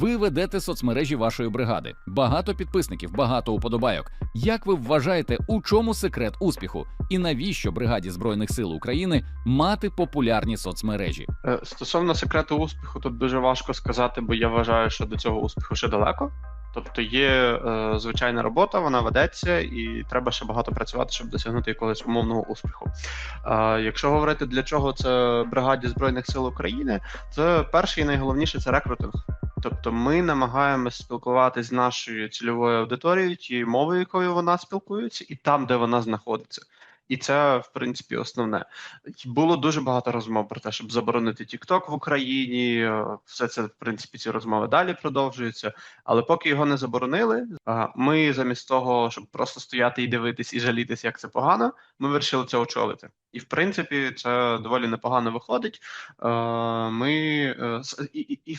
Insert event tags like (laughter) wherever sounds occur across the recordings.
Ви ведете соцмережі вашої бригади. Багато підписників, багато уподобайок. Як ви вважаєте, у чому секрет успіху? І навіщо бригаді збройних сил України мати популярні соцмережі? Е, Стосовно секрету успіху, тут дуже важко сказати, бо я вважаю, що до цього успіху ще далеко. Тобто є е, звичайна робота, вона ведеться, і треба ще багато працювати, щоб досягнути якогось умовного успіху. Е, якщо говорити для чого це бригаді Збройних сил України, це перше і найголовніше це рекрутинг. Тобто ми намагаємося спілкуватися з нашою цільовою аудиторією, тією мовою, якою вона спілкується, і там, де вона знаходиться. І це, в принципі, основне. Було дуже багато розмов про те, щоб заборонити TikTok в Україні. Все це, в принципі, ці розмови далі продовжуються. Але поки його не заборонили, ми замість того, щоб просто стояти і дивитись і жалітись, як це погано, ми вирішили це очолити. І в принципі, це доволі непогано виходить. Ми е, і, і, і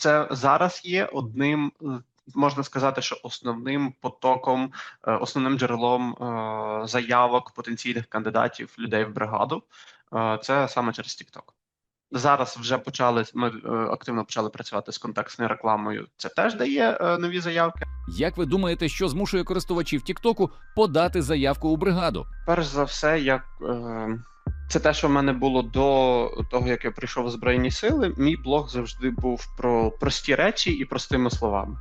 це зараз є одним. е, Можна сказати, що основним потоком, е, основним джерелом е, заявок потенційних кандидатів людей в бригаду це саме через TikTok. Зараз вже почали ми активно почали працювати з контекстною рекламою. Це теж дає нові заявки. Як ви думаєте, що змушує користувачів Тіктоку подати заявку у бригаду? Перш за все, як е, це те, що в мене було до того, як я прийшов в Збройні сили. Мій блог завжди був про прості речі і простими словами.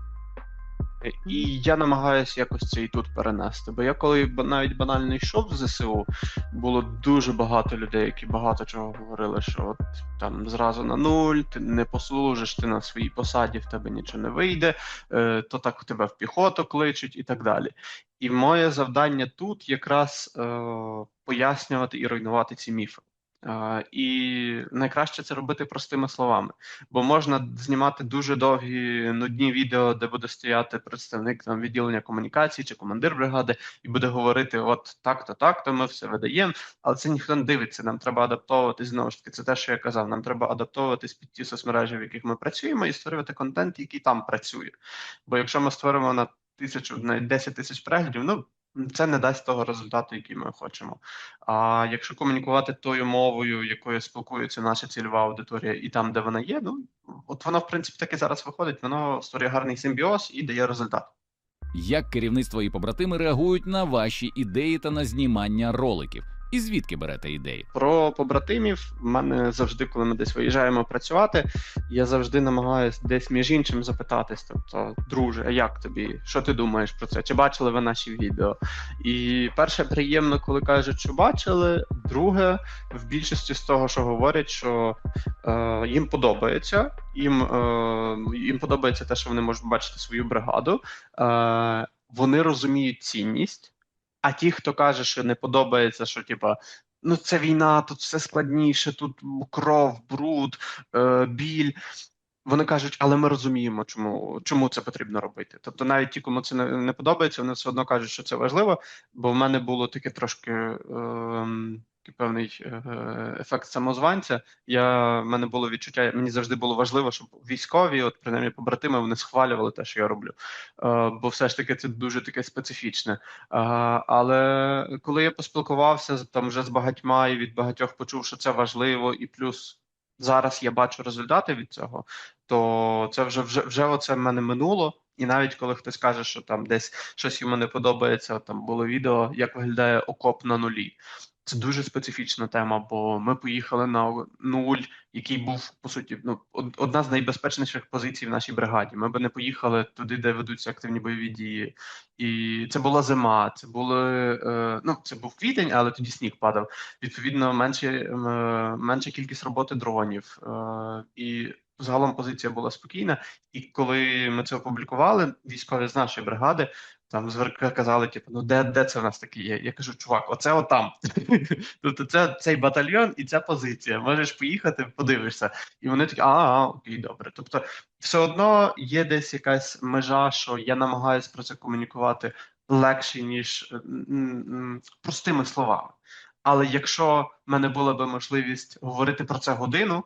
Е, І я намагаюся якось це і тут перенести. Бо я коли навіть банально йшов в ЗСУ, було дуже багато людей, які багато чого говорили, що от там зразу на нуль, ти не послужиш, ти на своїй посаді, в тебе нічого не вийде, е, то так тебе в піхоту кличуть і так далі. І моє завдання тут якраз е, пояснювати і руйнувати ці міфи. І найкраще це робити простими словами, бо можна знімати дуже довгі нудні відео, де буде стояти представник там відділення комунікації чи командир бригади, і буде говорити: от так-то, так-то, ми все видаємо. Але це ніхто не дивиться. Нам треба адаптовуватись знову ж таки. Це те, що я казав. Нам треба адаптовуватись під ті соцмережі, в яких ми працюємо, і створювати контент, який там працює. Бо якщо ми створимо на тисячу, навіть 10 тисяч переглядів, ну це не дасть того результату, який ми хочемо. А якщо комунікувати тою мовою, якою спілкується наша цільова аудиторія, і там, де вона є, ну от воно в принципі так і зараз виходить. Воно створює гарний симбіоз і дає результат. Як керівництво і побратими реагують на ваші ідеї та на знімання роликів? І звідки берете ідеї? Про побратимів в мене завжди, коли ми десь виїжджаємо працювати, я завжди намагаюся десь між іншим запитатись. Тобто, друже, як тобі? Що ти думаєш про це? Чи бачили ви наші відео? І перше приємно, коли кажуть, що бачили. Друге, в більшості з того, що говорять, що е, їм подобається, їм, е, їм подобається те, що вони можуть бачити свою бригаду. Е, вони розуміють цінність. А ті, хто каже, що не подобається, що типа. Ну, це війна, тут все складніше, тут кров, бруд, е, біль. Вони кажуть, але ми розуміємо, чому, чому це потрібно робити. Тобто, навіть ті, кому це не, не подобається, вони все одно кажуть, що це важливо. Бо в мене було таке трошки ем, такий певний е, ефект самозванця. Я в мене було відчуття, мені завжди було важливо, щоб військові, от принаймні побратими, вони схвалювали те, що я роблю. Е, бо все ж таки це дуже таке специфічне. Але коли я поспілкувався там вже з багатьма і від багатьох почув, що це важливо, і плюс зараз я бачу результати від цього, то це вже вже вже оце в мене минуло. І навіть коли хтось каже, що там десь щось йому не подобається, там було відео, як виглядає окоп на нулі. Це дуже специфічна тема, бо ми поїхали на нуль, який був по суті ну одна з найбезпечніших позицій в нашій бригаді. Ми би не поїхали туди, де ведуться активні бойові дії. І це була зима, це були е, ну це був квітень, але тоді сніг падав. Відповідно, менше, е, менша кількість роботи дронів. Е, і загалом позиція була спокійна. І коли ми це опублікували, військові з нашої бригади там зверка казали, типу, ну де, де це в нас таке є? Я кажу, чувак, оце отам. (laughs) тобто, це цей батальйон і ця позиція. Можеш поїхати, подивишся. І вони такі, а, окей, добре. Тобто, все одно є десь якась межа, що я намагаюся про це комунікувати легше, ніж простими словами. Але якщо в мене була би можливість говорити про це годину,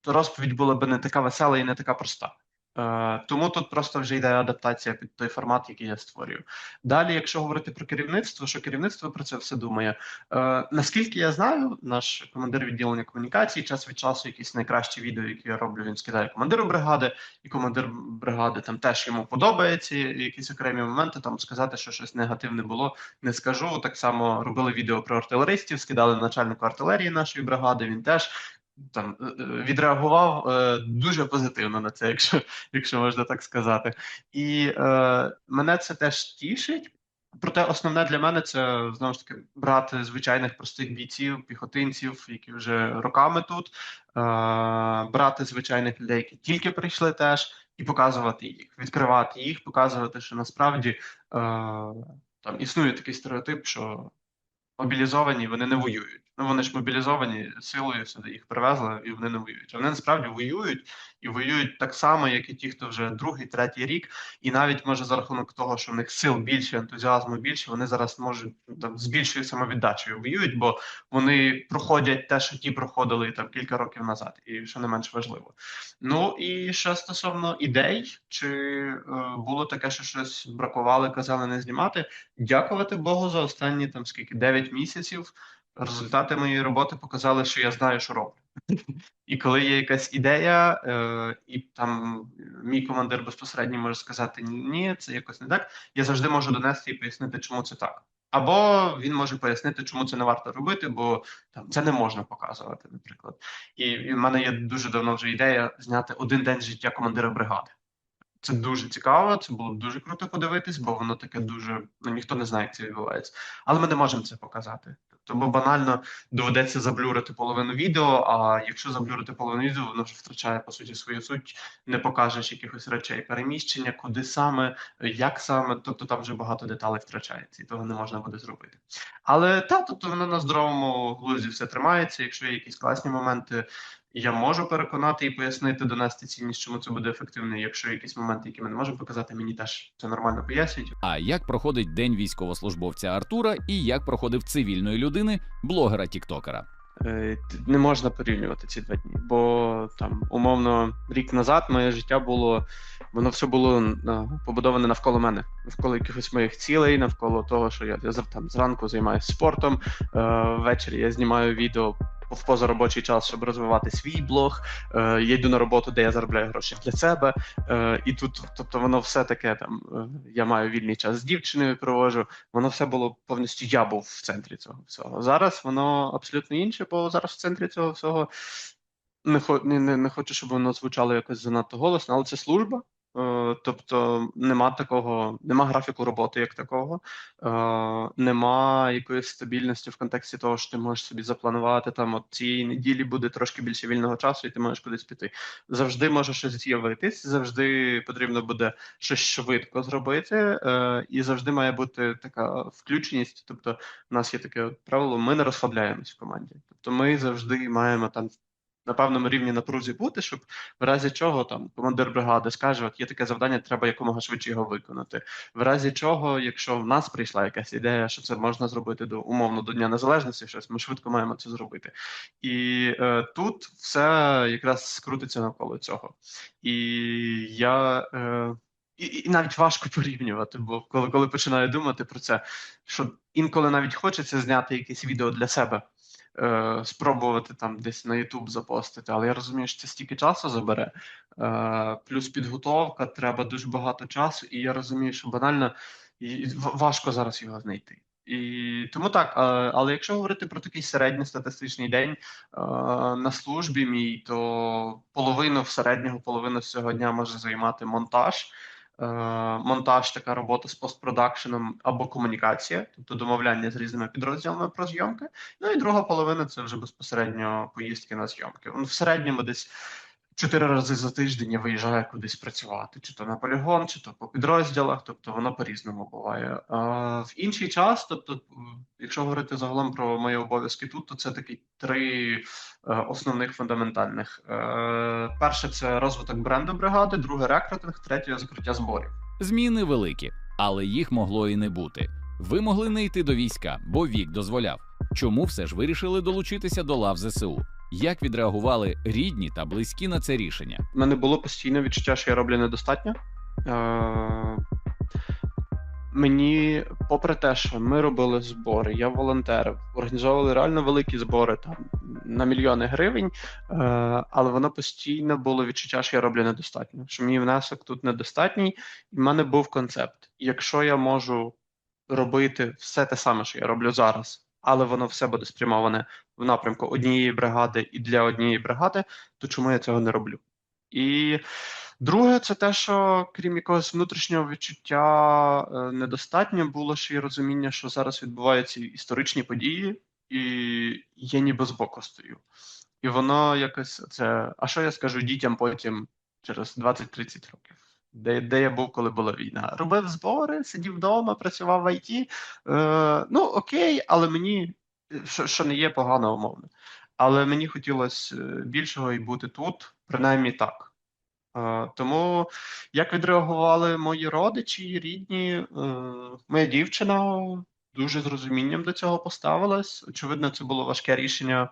то розповідь була б не така весела і не така проста. Е, тому тут просто вже йде адаптація під той формат, який я створюю. Далі, якщо говорити про керівництво, що керівництво про це все думає. Е, наскільки я знаю, наш командир відділення комунікації час від часу якісь найкращі відео, які я роблю, він скидає командиру бригади, і командир бригади там теж йому подобається якісь окремі моменти. Там сказати, що щось негативне було, не скажу. Так само робили відео про артилеристів, скидали начальнику артилерії нашої бригади. Він теж там е, е, відреагував е, дуже позитивно на це, якщо, якщо можна так сказати. І е, мене це теж тішить. Проте основне для мене це знову ж таки брати звичайних простих бійців, піхотинців, які вже роками тут, е, брати звичайних людей, які тільки прийшли теж, і показувати їх, відкривати їх, показувати, що насправді е, там існує такий стереотип, що мобілізовані вони не воюють. Ну вони ж мобілізовані силою сюди їх привезли, і вони не воюють. А вони насправді воюють і воюють так само, як і ті, хто вже другий, третій рік, і навіть може за рахунок того, що в них сил більше, ентузіазму більше, вони зараз можуть там з більшою самовіддачею воюють, бо вони проходять те, що ті проходили там кілька років назад, і що не менш важливо. Ну і що стосовно ідей, чи е, було таке, що щось бракувало, казали не знімати. Дякувати Богу за останні там скільки 9 місяців. Результати моєї роботи показали, що я знаю, що роблю. (laughs) І коли є якась ідея, е, і там мій командир безпосередньо може сказати ні, це якось не так. Я завжди можу донести і пояснити, чому це так. Або він може пояснити, чому це не варто робити, бо там це не можна показувати, наприклад. І, і в мене є дуже давно вже ідея зняти один день життя командира бригади. Це дуже цікаво, це було б дуже круто подивитись, бо воно таке дуже ну ніхто не знає, як це відбувається. Але ми не можемо це показати. Тобто банально доведеться заблюрити половину відео. А якщо заблюрити половину відео, воно вже втрачає по суті свою суть, не покажеш якихось речей переміщення, куди саме, як саме. Тобто там вже багато деталей втрачається, і того не можна буде зробити. Але та, тобто воно на здоровому глузді все тримається. Якщо є якісь класні моменти, я можу переконати і пояснити, донести цінність, чому це буде ефективно. Якщо якісь моменти, які ми не можемо показати, мені теж це нормально пояснюють. А як проходить день військовослужбовця Артура і як проходив цивільної людини, блогера Тіктокера? Е, Не можна порівнювати ці два дні, бо там умовно рік назад моє життя було, воно все було е, побудоване навколо мене, навколо якихось моїх цілей, навколо того, що я, я там зранку займаюся спортом. е, Ввечері я знімаю відео в позаробочий час, щоб розвивати свій блог. е, Я йду на роботу, де я заробляю гроші для себе. е, І тут, тобто, воно все таке там. е, Я маю вільний час з дівчиною, провожу. Воно все було повністю. Я був в центрі цього всього. Зараз воно абсолютно інше, бо зараз в центрі цього всього не, не, не хочу, щоб воно звучало якось занадто голосно, але це служба. Е, Тобто нема такого, нема графіку роботи як такого, е, нема якоїсь стабільності в контексті того, що ти можеш собі запланувати там от цієї неділі буде трошки більше вільного часу, і ти можеш кудись піти. Завжди може щось з'явитись, завжди потрібно буде щось швидко зробити, е, і завжди має бути така включеність. Тобто, у нас є таке от правило: ми не розслабляємось в команді. Тобто, ми завжди маємо там на певному рівні напрузі бути, щоб в разі чого там командир бригади скаже, от є таке завдання, треба якомога швидше його виконати. В разі чого, якщо в нас прийшла якась ідея, що це можна зробити до умовно до Дня Незалежності, щось ми швидко маємо це зробити. І е, тут все якраз крутиться навколо цього. І я. Е, і, і навіть важко (laughs) порівнювати, бо коли, коли починаю думати про це, що інколи навіть хочеться зняти якесь відео для себе, е, спробувати там десь на YouTube запостити, але я розумію, що це стільки часу забере. Е, плюс підготовка, треба дуже багато часу, і я розумію, що банально і- важко зараз його знайти. І тому так, е, але якщо говорити про такий середньостатистичний день е, на службі мій, то половину середнього, половину з цього дня може займати монтаж. Е, Монтаж, така робота з постпродакшеном або комунікація, тобто домовляння з різними підрозділами про зйомки. Ну і друга половина це вже безпосередньо поїздки на зйомки. В середньому десь чотири рази за тиждень я виїжджаю кудись працювати, чи то на полігон, чи то по підрозділах, тобто воно по-різному буває. А в інший час, тобто, якщо говорити загалом про мої обов'язки тут, то це такі три е, основних фундаментальних. Е, перше це розвиток бренду бригади, друге рекрутинг, третє закриття зборів. Зміни великі, але їх могло і не бути. Ви могли не йти до війська, бо вік дозволяв. Чому все ж вирішили долучитися до лав ЗСУ? Як відреагували рідні та близькі на це рішення? У мене було постійне відчуття, що я роблю недостатньо. Е, мені, попри те, що ми робили збори, я волонтерив, організовували реально великі збори там на мільйони гривень, е, але воно постійно було відчуття, що я роблю недостатньо, що мій внесок тут недостатній, і в мене був концепт. Якщо я можу робити все те саме, що я роблю зараз, але воно все буде спрямоване в напрямку однієї бригади і для однієї бригади, то чому я цього не роблю? І друге, це те, що крім якогось внутрішнього відчуття е, недостатньо було ще й розуміння, що зараз відбуваються історичні події, і я ніби збоку стою. І воно якось це. А що я скажу дітям потім через 20-30 років? Де, де я був, коли була війна? Робив збори, сидів вдома, працював в ІТ. Е, ну окей, але мені що, що не є погано умовно. Але мені хотілося е, більшого і бути тут, принаймні так. Е, Тому як відреагували мої родичі, рідні, е, моя дівчина дуже з розумінням до цього поставилась. Очевидно, це було важке рішення.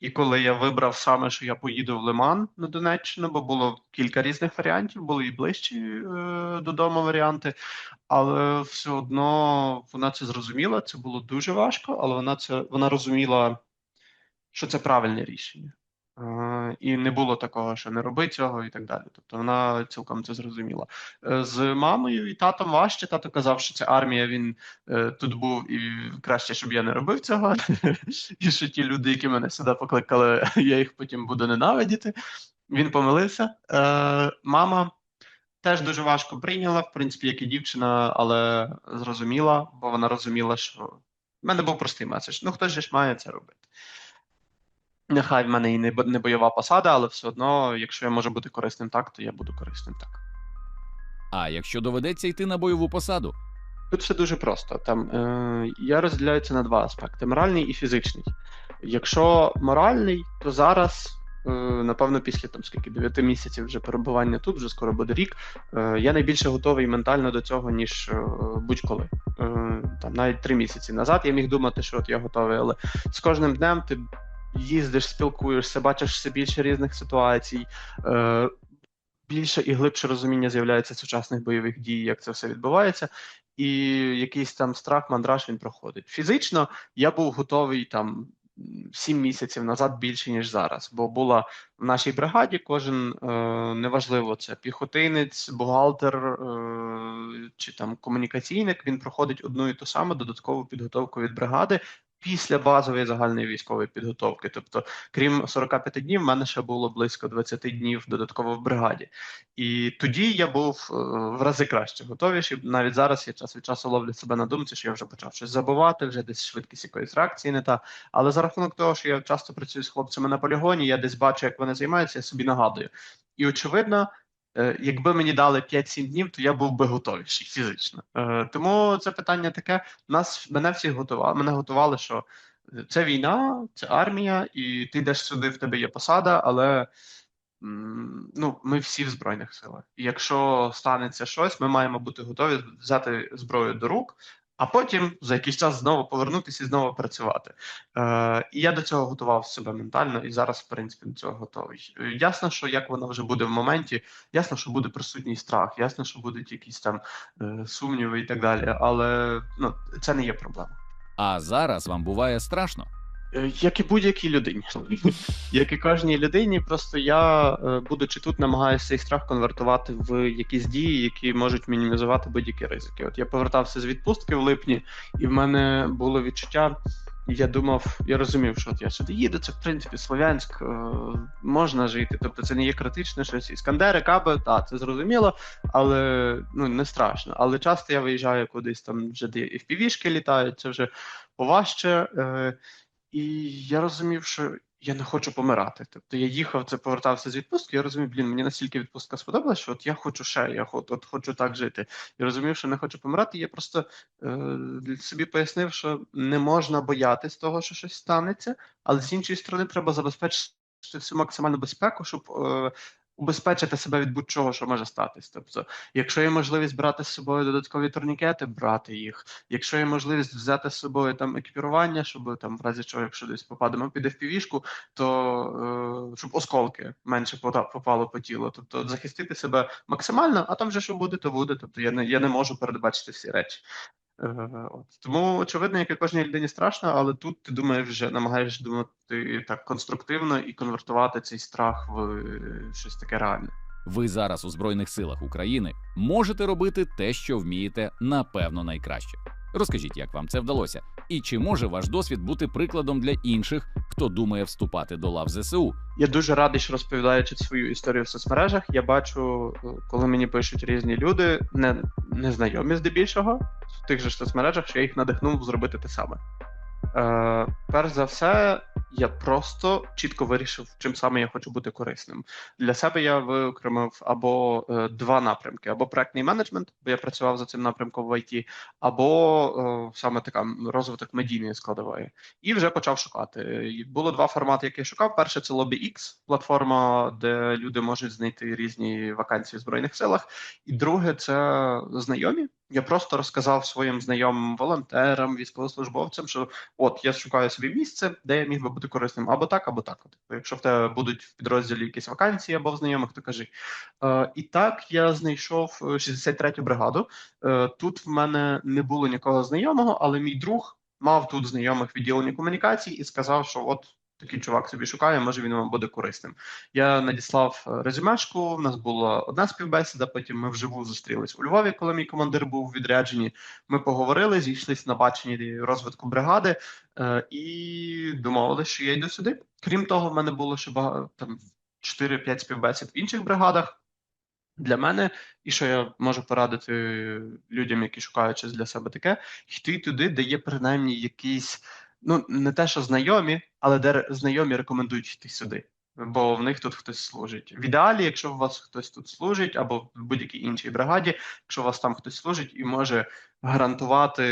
І коли я вибрав саме, що я поїду в Лиман на Донеччину, бо було кілька різних варіантів, були і ближчі е, додому варіанти, але все одно вона це зрозуміла. Це було дуже важко, але вона це вона розуміла, що це правильне рішення. Е, І не було такого, що не роби цього, і так далі. Тобто вона цілком це зрозуміла. Е, З мамою і татом важче. Тато казав, що це армія. Він е, тут був, і краще, щоб я не робив цього. (laughs) І що ті люди, які мене сюди покликали, (laughs) я їх потім буду ненавидіти. Він помилився. Мама теж дуже важко прийняла, в принципі, як і дівчина, але зрозуміла, бо вона розуміла, що в мене був простий меседж. Ну, же ж має це робити. Нехай в мене і не не бойова посада, але все одно, якщо я можу бути корисним так, то я буду корисним так. А якщо доведеться йти на бойову посаду, Тут все дуже просто. Там е, я розділяю це на два аспекти: моральний і фізичний. Якщо моральний, то зараз, е, напевно, після там скільки 9 місяців вже перебування тут, вже скоро буде рік. Е, я найбільше готовий ментально до цього, ніж е, будь-коли. Е, там навіть три місяці назад я міг думати, що от я готовий, але з кожним днем ти їздиш, спілкуєшся, бачиш все більше різних ситуацій. Е, Більше і глибше розуміння з'являється сучасних бойових дій, як це все відбувається, і якийсь там страх, мандраж він проходить. Фізично я був готовий там сім місяців назад більше, ніж зараз. Бо була в нашій бригаді кожен е, неважливо, це піхотинець, бухгалтер е, чи там комунікаційник. Він проходить одну і ту саму додаткову підготовку від бригади. Після базової загальної військової підготовки, тобто, крім 45 днів, в мене ще було близько 20 днів додатково в бригаді, і тоді я був е, в рази краще готовіший. Навіть зараз я час від часу ловлю себе на думці, що я вже почав щось забувати, вже десь швидкість якоїсь реакції не та. Але за рахунок того, що я часто працюю з хлопцями на полігоні, я десь бачу, як вони займаються, я собі нагадую. І очевидно, якби мені дали 5-7 днів, то я був би готовіший фізично. Е, Тому це питання таке. Нас мене всі готували. Мене готували, що це війна, це армія, і ти йдеш сюди, в тебе є посада, але. Ну, ми всі в збройних силах. І якщо станеться щось, ми маємо бути готові взяти зброю до рук, а потім за якийсь час знову повернутися і знову працювати. Е, і я до цього готував себе ментально, і зараз, в принципі, до цього готовий. Ясно, що як воно вже буде в моменті, ясно, що буде присутній страх, ясно, що будуть якісь там е, сумніви і так далі. Але ну, це не є проблема. а зараз вам буває страшно. Е, Як і будь-якій людині, (laughs) як і кожній людині, просто я, е, будучи тут, намагаюся цей страх конвертувати в якісь дії, які можуть мінімізувати будь-які ризики. От я повертався з відпустки в липні, і в мене було відчуття. Я думав, я розумів, що от я сюди їду, це в принципі Слов'янськ, е, можна жити. Тобто це не є критичне щось. Іскандери, каби, так, це зрозуміло, але ну не страшно. Але часто я виїжджаю кудись там, вже де і впівішки літають, це вже поважче. Е, і я розумів, що я не хочу помирати. Тобто я їхав, це повертався з відпустки. Я розумів, блін, мені настільки відпустка сподобалася, що от я хочу ще, я от, от хочу так жити. І розумів, що не хочу помирати. Я просто е, собі пояснив, що не можна боятись того, що щось станеться, але з іншої сторони, треба забезпечити всю максимальну безпеку, щоб е, убезпечити себе від будь-чого, що може статись. Тобто, якщо є можливість брати з собою додаткові турнікети, брати їх. Якщо є можливість взяти з собою там екіпірування, щоб там в разі чого, якщо десь попадемо під FPV-шку, то е, щоб осколки менше попало по тілу. Тобто захистити себе максимально, а там вже що буде, то буде. Тобто я не я не можу передбачити всі речі. От. Тому, очевидно, як і кожній людині страшно, але тут ти думаєш вже намагаєшся думати так конструктивно і конвертувати цей страх в е, щось таке реальне. Ви зараз у Збройних силах України можете робити те, що вмієте, напевно, найкраще. Розкажіть, як вам це вдалося, і чи може ваш досвід бути прикладом для інших, хто думає вступати до лав ЗСУ? Я дуже радий, що розповідаючи свою історію в соцмережах, я бачу, е, коли мені пишуть різні люди, не незнайомі здебільшого в тих же соцмережах, що я їх надихнув зробити те саме. Е, перш за все, я просто чітко вирішив, чим саме я хочу бути корисним. Для себе я виокремив або е, два напрямки: або проектний менеджмент, бо я працював за цим напрямком в ІТ, або е, саме така розвиток медійної складової. І вже почав шукати. Було два формати, які я шукав. Перше це LobbyX, платформа, де люди можуть знайти різні вакансії в збройних силах. І друге це знайомі. Я просто розказав своїм знайомим волонтерам, військовослужбовцям, що от я шукаю собі місце, де я міг би бути корисним або так, або так. Тобто, якщо в тебе будуть в підрозділі якісь вакансії або в знайомих, то кажи. Е, і так я знайшов е, 63-ю бригаду. Е, тут в мене не було нікого знайомого, але мій друг мав тут знайомих відділення комунікацій і сказав, що от такий чувак собі шукає, може він вам буде корисним. Я надіслав е, резюмешку. В нас була одна співбесіда. Потім ми вживу зустрілись у Львові, коли мій командир був у відрядженні. Ми поговорили, зійшлися на баченні розвитку бригади е, і домовилися, що я йду сюди. Крім того, в мене було ще багато там 4-5 співбесід в інших бригадах. Для мене, і що я можу порадити людям, які шукають щось для себе таке, йти туди, де є принаймні якісь, ну не те, що знайомі, але де знайомі рекомендують йти сюди, бо в них тут хтось служить. В ідеалі, якщо у вас хтось тут служить, або в будь-якій іншій бригаді, якщо у вас там хтось служить і може гарантувати,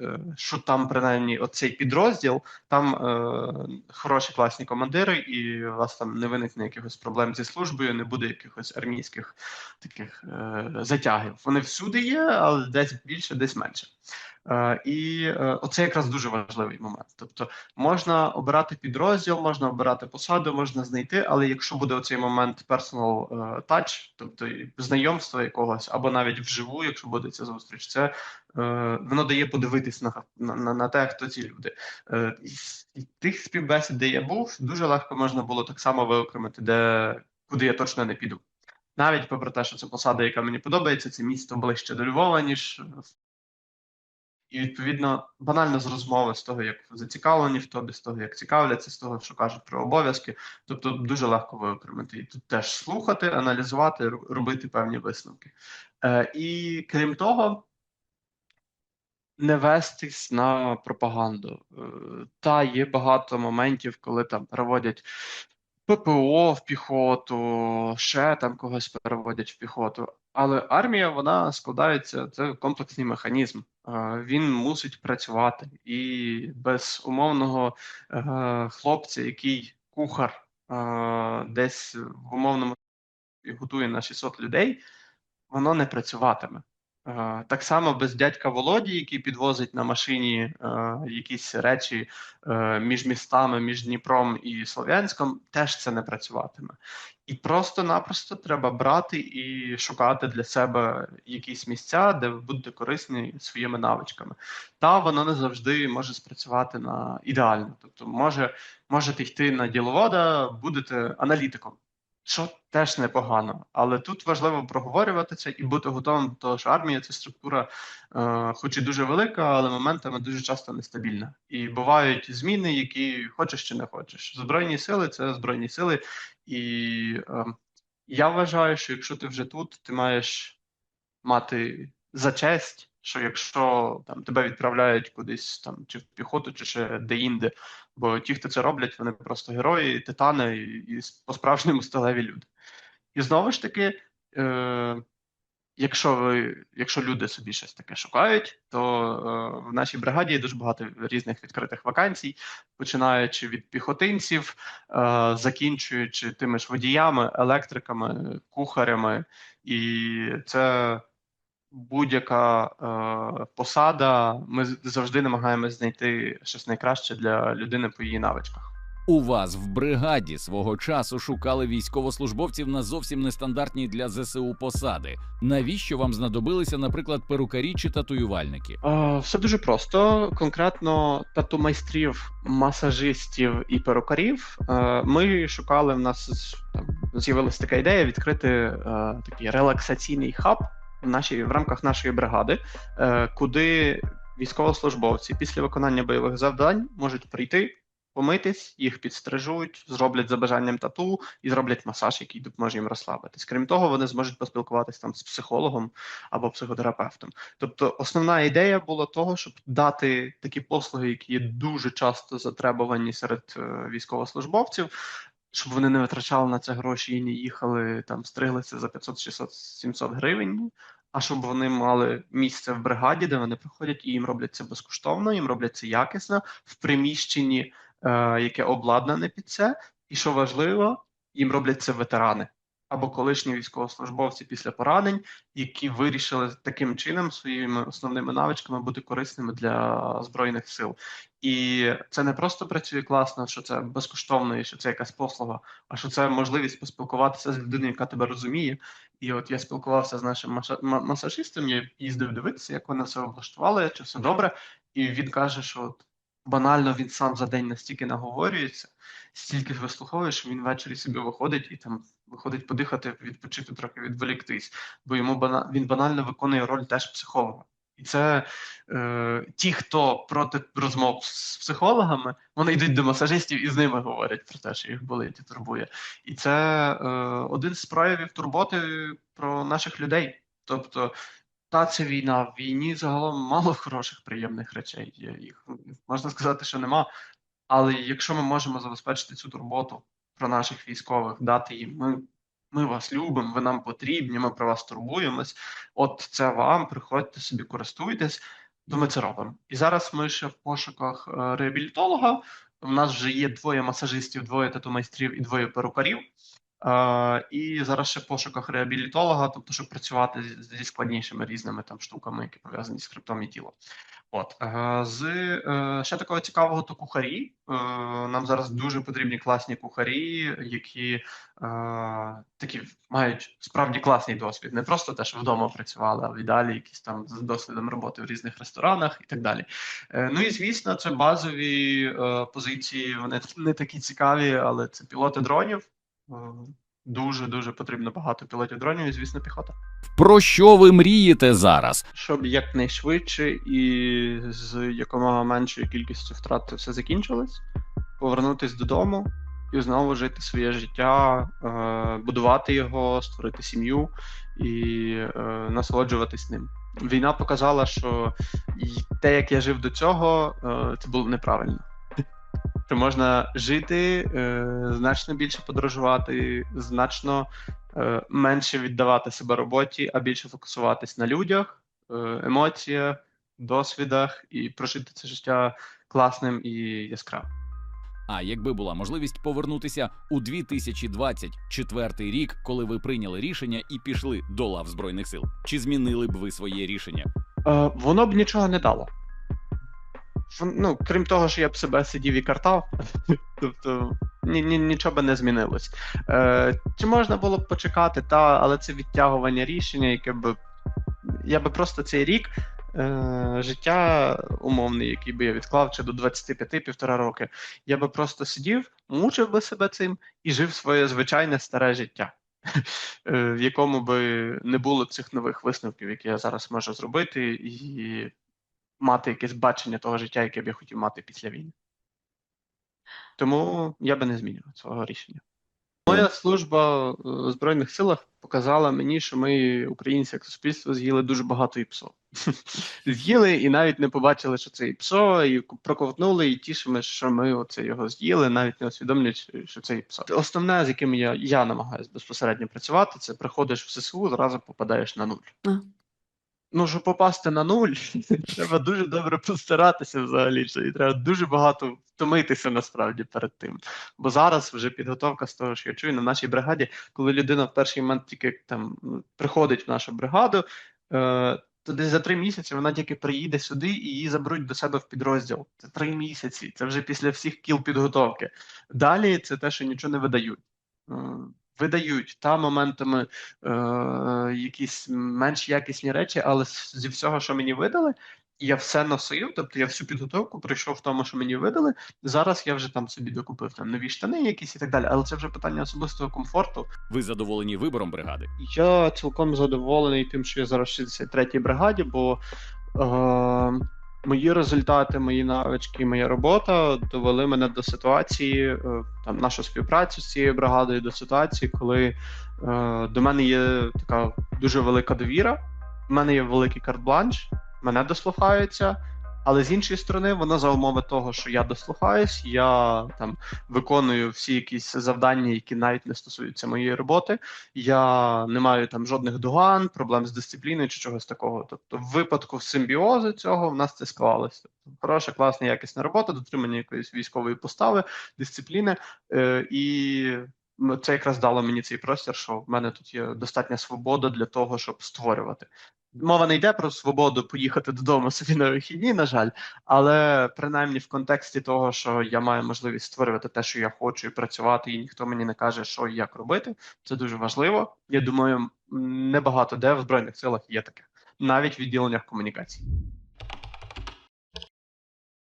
е, що там принаймні оцей підрозділ, там е, хороші класні командири, і у вас там не виникне якихось проблем зі службою, не буде якихось армійських таких е, затягів. Вони всюди є, але десь більше, десь менше. Е, і е, оце якраз дуже важливий момент. Тобто можна обирати підрозділ, можна обирати посаду, можна знайти, але якщо буде оцей момент personal е, touch, тобто і знайомства якогось, або навіть вживу, якщо буде ця зустріч, це воно дає подивитись на, на, на, те, хто ці люди. Із тих співбесід, де я був, дуже легко можна було так само виокремити, де куди я точно не піду. Навіть попри те, що це посада, яка мені подобається, це місто ближче до Львова, ніж і відповідно банально з розмови з того, як зацікавлені в тобі, з того, як цікавляться, з того, що кажуть про обов'язки. Тобто дуже легко виокремити. І тут теж слухати, аналізувати, робити певні висновки. Е, і крім того, не вестись на пропаганду. Е, Та є багато моментів, коли там переводять ППО в піхоту, ще там когось переводять в піхоту. Але армія вона складається, це комплексний механізм. Е, Він мусить працювати, і без умовного е, хлопця, який кухар е, десь в умовному готує на 600 людей, воно не працюватиме. Так само без дядька Володі, який підвозить на машині е, якісь речі е, між містами, між Дніпром і Слов'янськом, теж це не працюватиме. І просто-напросто треба брати і шукати для себе якісь місця, де ви будете корисні своїми навичками. Та воно не завжди може спрацювати на ідеально. Тобто, може, можете йти на діловода, будете аналітиком що теж непогано. Але тут важливо проговорювати це і бути готовим до того, що армія це структура, е, хоч і дуже велика, але моментами дуже часто нестабільна. І бувають зміни, які хочеш чи не хочеш. Збройні сили це збройні сили. І е, я вважаю, що якщо ти вже тут, ти маєш мати за честь. Що якщо там тебе відправляють кудись там чи в піхоту, чи ще де-інде, бо ті, хто це роблять, вони просто герої, титани і, по-справжньому сталеві люди. І знову ж таки, е, Якщо ви, якщо люди собі щось таке шукають, то е, в нашій бригаді є дуже багато різних відкритих вакансій, починаючи від піхотинців, е, закінчуючи тими ж водіями, електриками, кухарями, і це будь-яка е, посада. Ми завжди намагаємось знайти щось найкраще для людини по її навичках. У вас в бригаді свого часу шукали військовослужбовців на зовсім нестандартні для ЗСУ посади. Навіщо вам знадобилися, наприклад, перукарі чи татуювальники? Е, Все дуже просто. Конкретно тату-майстрів, масажистів і перукарів. е, Ми шукали в нас там з'явилася така ідея відкрити е, такий релаксаційний хаб в нашій в рамках нашої бригади, е, куди військовослужбовці після виконання бойових завдань можуть прийти. Помитись, їх підстрижуть, зроблять за бажанням тату і зроблять масаж, який допоможе їм розслабитись. Крім того, вони зможуть поспілкуватись там з психологом або психотерапевтом. Тобто, основна ідея була того, щоб дати такі послуги, які є дуже часто затребувані серед е, військовослужбовців, щоб вони не витрачали на це гроші і не їхали там, стриглися за 500, 600, 700 гривень. А щоб вони мали місце в бригаді, де вони приходять і їм роблять це безкоштовно, їм роблять це якісно в приміщенні, е, яке обладнане під це, і що важливо, їм роблять це ветерани або колишні військовослужбовці після поранень, які вирішили таким чином своїми основними навичками бути корисними для збройних сил. І це не просто працює класно, що це безкоштовно і що це якась послуга, а що це можливість поспілкуватися з людиною, яка тебе розуміє. І от я спілкувався з нашим масажистом, я їздив дивитися, як вони це облаштували, чи все добре. І він каже, що от банально він сам за день настільки наговорюється, стільки вислуховує, що він ввечері собі виходить і там виходить подихати, відпочити трохи, відволіктись, бо йому бана... він банально виконує роль теж психолога. І це е, ті, хто проти розмов з психологами, вони йдуть до масажистів і з ними говорять про те, що їх болить і турбує. І це е, один з проявів турботи про наших людей. Тобто, та це війна, в війні загалом мало хороших, приємних речей. Є їх можна сказати, що нема. Але якщо ми можемо забезпечити цю турботу про наших військових, дати їм ми, ми вас любимо, ви нам потрібні, ми про вас турбуємось. От це вам, приходьте собі, користуйтесь, то ми це робимо. І зараз ми ще в пошуках е, реабілітолога. У нас вже є двоє масажистів, двоє тату-майстрів і двоє перукарів. Е, і зараз ще в пошуках реабілітолога, тобто, щоб працювати зі складнішими різними там штуками, які пов'язані з хребтом і тілом. От е, з е, ще такого цікавого, то кухарі. Нам зараз дуже потрібні класні кухарі, які такі мають справді класний досвід. Не просто те, що вдома працювали, а в ідеалі якісь там з досвідом роботи в різних ресторанах і так далі. Ну і звісно, це базові позиції. Вони не такі цікаві, але це пілоти дронів. Е, Дуже дуже потрібно багато пілотів дронів, і звісно, піхота. Про що ви мрієте зараз? щоб якнайшвидше і з якомога меншою кількістю втрат все закінчилось, повернутися додому і знову жити своє життя, е, будувати його, створити сім'ю і е, насолоджуватись ним. Війна показала, що те, як я жив до цього, це було неправильно. Що можна жити, е, значно більше подорожувати, значно е, менше віддавати себе роботі, а більше фокусуватись на людях, е, емоціях, досвідах і прожити це життя класним і яскравим. А якби була можливість повернутися у 2024 рік, коли ви прийняли рішення і пішли до лав збройних сил, чи змінили б ви своє рішення? Е, воно б нічого не дало. Ну, крім того, що я б себе сидів і картав, (laughs) тобто ні, ні, нічого би не змінилось. Е, чи можна було б почекати, та, але це відтягування рішення, яке б. Я би просто цей рік е, життя умовний, який би я відклав, чи до 25 півтора роки, я би просто сидів, мучив би себе цим і жив своє звичайне старе життя. (laughs) е, В якому би не було цих нових висновків, які я зараз можу зробити, і мати якесь бачення того життя, яке б я хотів мати після війни. Тому я би не змінював свого рішення. Моя служба в Збройних силах показала мені, що ми, українці, як суспільство, з'їли дуже багато ІПСО. (laughs) З'їли і навіть не побачили, що це ІПСО, і проковтнули, і тішимося, що ми оце його з'їли, навіть не усвідомлюючи, що це ІПСО. Основне, з яким я, я намагаюся безпосередньо працювати, це приходиш в ССУ, зразу попадаєш на нуль. Ну, щоб попасти на нуль, (laughs) треба дуже добре постаратися взагалі. І треба дуже багато втомитися насправді перед тим. Бо зараз вже підготовка з того, що я чую на нашій бригаді, коли людина в перший момент тільки там приходить в нашу бригаду, е, то десь за три місяці вона тільки приїде сюди і її заберуть до себе в підрозділ. Це три місяці. Це вже після всіх кіл підготовки. Далі це те, що нічого не видають. Видають та моментами е, якісь менш якісні речі, але зі всього, що мені видали, я все носив, тобто я всю підготовку пройшов в тому, що мені видали. Зараз я вже там собі докупив там нові штани, якісь і так далі. Але це вже питання особистого комфорту. Ви задоволені вибором бригади? Я цілком задоволений тим, що я зараз в 63-й бригаді, бо е, мої результати, мої навички, моя робота довели мене до ситуації, е, там нашу співпрацю з цією бригадою, до ситуації, коли е, до мене є така дуже велика довіра, в мене є великий карт-бланш, мене дослухаються. Але з іншої сторони, воно за умови того, що я дослухаюсь, я там виконую всі якісь завдання, які навіть не стосуються моєї роботи. Я не маю там жодних доган, проблем з дисципліною чи чогось такого. Тобто, в випадку симбіозу цього в нас це склалося. Тобто, хороша, класна, якісна робота, дотримання якоїсь військової постави, дисципліни. Е, і це якраз дало мені цей простір, що в мене тут є достатня свобода для того, щоб створювати. Мова не йде про свободу поїхати додому собі на вихідні, на жаль, але принаймні в контексті того, що я маю можливість створювати те, що я хочу, і працювати, і ніхто мені не каже, що і як робити. Це дуже важливо. Я думаю, небагато де в збройних силах є таке, навіть в відділеннях комунікацій.